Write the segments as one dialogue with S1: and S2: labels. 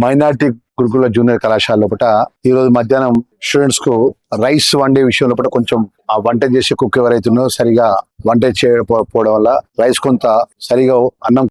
S1: Minority గురుకుల junior కళాశాల లోపల ఈ రోజు మధ్యాహ్నం స్టూడెంట్స్కు రైస్ వండే విషయం లోపల కొంచెం ఆ వంట చేసే కుక్ ఎవరైతే సరిగా వంట చేయకపోవడం వల్ల రైస్ కొంత సరిగా అన్నం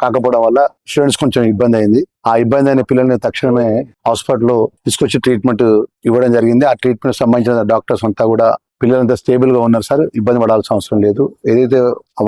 S1: కాకపోవడం వల్ల స్టూడెంట్స్ కొంచెం ఇబ్బంది అయింది. ఆ ఇబ్బంది అయిన పిల్లల్ని తక్షణమే హాస్పిటల్ తీసుకొచ్చి ట్రీట్మెంట్ ఇవ్వడం జరిగింది. ఆ ట్రీట్మెంట్ సంబంధించిన డాక్టర్స్ అంతా కూడా పిల్లలంతా స్టేబుల్గా ఉన్నారు సార్ ఇబ్బంది పడాల్సిన అవసరం లేదు. ఏదైతే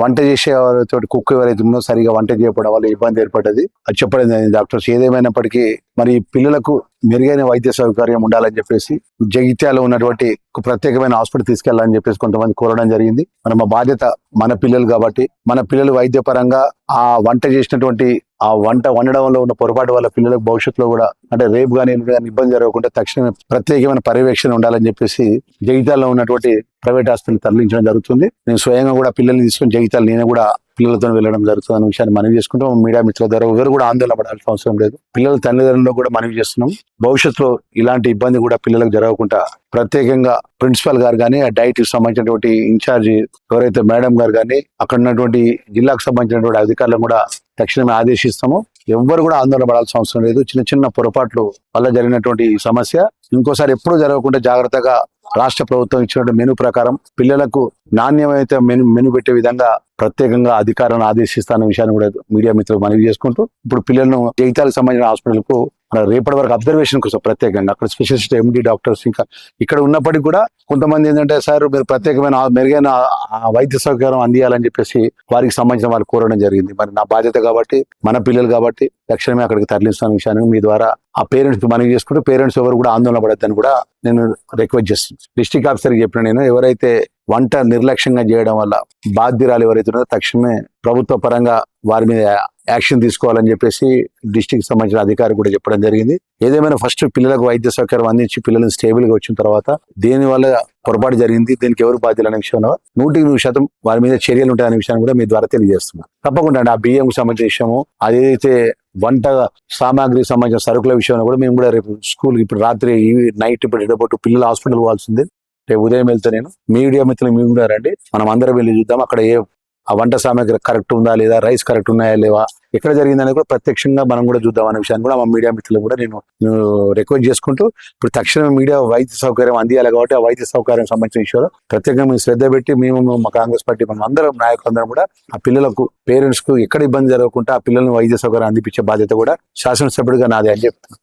S1: వంట చేసే తోటి కుక్ ఎవరైతే ఉన్నో సరిగా వంట చేయకపోవడం వల్ల ఇబ్బంది ఏర్పడ్డది. అది చెప్పడం డాక్టర్స్ ఏదేమైనప్పటికీ మరి పిల్లలకు మెరుగైన వైద్య సౌకర్యం ఉండాలని చెప్పేసి జగిత్యాలో ఉన్నటువంటి ఒక ప్రత్యేకమైన హాస్పిటల్ తీసుకెళ్ళాలని చెప్పేసి కొంతమంది కోరడం జరిగింది. మన మా బాధ్యత మన పిల్లలు కాబట్టి మన పిల్లలు వైద్యపరంగా ఆ వంట చేసినటువంటి ఆ వంట వండడంలో ఉన్న పొరపాటు వల్ల పిల్లలకు భవిష్యత్తులో కూడా అంటే రేపు కానీ ఎల్లుండి కానీ ఇబ్బంది జరగకుండా తక్షణమే ప్రత్యేకమైన పర్యవేక్షణ ఉండాలని చెప్పేసి జగిత్యాలలో ఉన్నటువంటి ప్రైవేట్ హాస్పిటల్ తరలించడం జరుగుతుంది. నేను స్వయంగా కూడా పిల్లల్ని తీసుకొని జగితాలు నేను కూడా పిల్లలతో వెళ్ళడం జరుగుతుంది అనే విషయాన్ని మనవి చేసుకుంటాం మీడియా మిత్రుల ద్వారా ఎవరు కూడా ఆందోళన పడాల్సిన అవసరం లేదు. పిల్లల తల్లిదండ్రులు కూడా మనవి చేస్తున్నాం. భవిష్యత్తులో ఇలాంటి ఇబ్బంది కూడా పిల్లలకు జరగకుండా ప్రత్యేకంగా ప్రిన్సిపల్ గారు కానీ ఆ డైట్ సంబంధించినటువంటి ఇన్ఛార్జ్ ఎవరైతే మేడం గారు కానీ అక్కడ ఉన్నటువంటి జిల్లాకు సంబంధించినటువంటి అధికారులను కూడా తక్షణమే ఆదేశిస్తాము. ఎవ్వరు కూడా ఆందోళన పడాల్సిన అవసరం లేదు. చిన్న చిన్న పొరపాట్లు వల్ల జరిగినటువంటి సమస్య. ఇంకోసారి ఎప్పుడూ జరగకుండా జాగ్రత్తగా రాష్ట్ర ప్రభుత్వం ఇచ్చినటువంటి మెను ప్రకారం పిల్లలకు నాణ్యమైతే మెను మెను పెట్టే విధంగా ప్రత్యేకంగా అధికారులను ఆదేశిస్తాన్న విషయాన్ని కూడా మీడియా మిత్రులు మనవి చేసుకుంటూ ఇప్పుడు పిల్లలను జగిత్యాలకు సంబంధించిన హాస్పిటల్కు మన రేపటి వరకు అబ్జర్వేషన్ కోసం ప్రత్యేకంగా అక్కడ స్పెషలిస్ట్ ఎండి డాక్టర్స్ ఇంకా ఇక్కడ ఉన్నప్పటికీ కూడా కొంతమంది ఏంటంటే సార్ మీరు ప్రత్యేకమైన మెరుగైన వైద్య సౌకర్యం అందియాలని చెప్పేసి వారికి సంబంధించిన వాళ్ళు కోరడం జరిగింది. మరి నా బాధ్యత కాబట్టి మన పిల్లలు కాబట్టి తక్షణమే అక్కడికి తరలిస్తున్న విషయాన్ని మీ ద్వారా ఆ పేరెంట్స్ మనవి చేసుకుంటూ పేరెంట్స్ ఎవరు కూడా ఆందోళన పడద్దని కూడా నేను రిక్వెస్ట్ చేస్తున్నాను. డిస్టిక్ ఆఫీసర్కి చెప్పిన నేను ఎవరైతే వంట నిర్లక్ష్యంగా చేయడం వల్ల బాధ్యురాలు ఎవరైతే ఉన్నారో తక్షణమే ప్రభుత్వ పరంగా వారి మీద యాక్షన్ తీసుకోవాలని చెప్పేసి డిస్టిక్ సంబంధించిన అధికారి కూడా చెప్పడం జరిగింది. ఏదేమైనా ఫస్ట్ పిల్లలకు వైద్య సౌకర్యం అందించి పిల్లలను స్టేబుల్గా వచ్చిన తర్వాత దేని వల్ల పొరపాటు జరిగింది దీనికి ఎవరు బాధ్యులు అనే విషయంలో నూటికి నూరు శాతం వారి మీద చర్యలు ఉంటాయనే విషయాన్ని కూడా మీ ద్వారా తెలియజేస్తున్నాను తప్పకుండా అండి ఆ బియ్యం సంబంధించిన విషయము అదేదైతే వంట సామాగ్రి సంబంధించిన సరుకుల విషయంలో కూడా మేము కూడా రేపు స్కూల్ ఇప్పుడు రాత్రి నైట్ ఇప్పుడు ఎడబొట్టు పిల్లలు హాస్పిటల్ పోవాల్సింది. రేపు ఉదయం వెళ్తే నేను మీడియా మిత్రులు మీ ఉన్నారండి మనం అందరం వెళ్ళి చూద్దాం. అక్కడ ఏ ఆ వంట సామాగ్రి కరెక్ట్ ఉందా లేదా రైస్ కరెక్ట్ ఉన్నాయా లేవా ఎక్కడ జరిగిందని కూడా ప్రత్యక్షంగా మనం కూడా చూద్దాం అనే విషయాన్ని కూడా మా మీడియా మిత్రులు కూడా నేను రిక్వెస్ట్ చేసుకుంటూ ఇప్పుడు తక్షణమే మీడియా వైద్య సౌకర్యం అందియాలి కాబట్టి ఆ వైద్య సౌకర్యం సంబంధించిన విషయంలో ప్రత్యేకంగా మేము శ్రద్ధ పెట్టి మేము మా కాంగ్రెస్ పార్టీ మనం అందరం నాయకులందరం కూడా ఆ పిల్లలకు పేరెంట్స్కు ఎక్కడ ఇబ్బంది జరగకుండా ఆ పిల్లలను వైద్య సౌకర్యం అందిపించే బాధ్యత కూడా శాసనసభ్యుడిగా నాదే అని చెప్తాను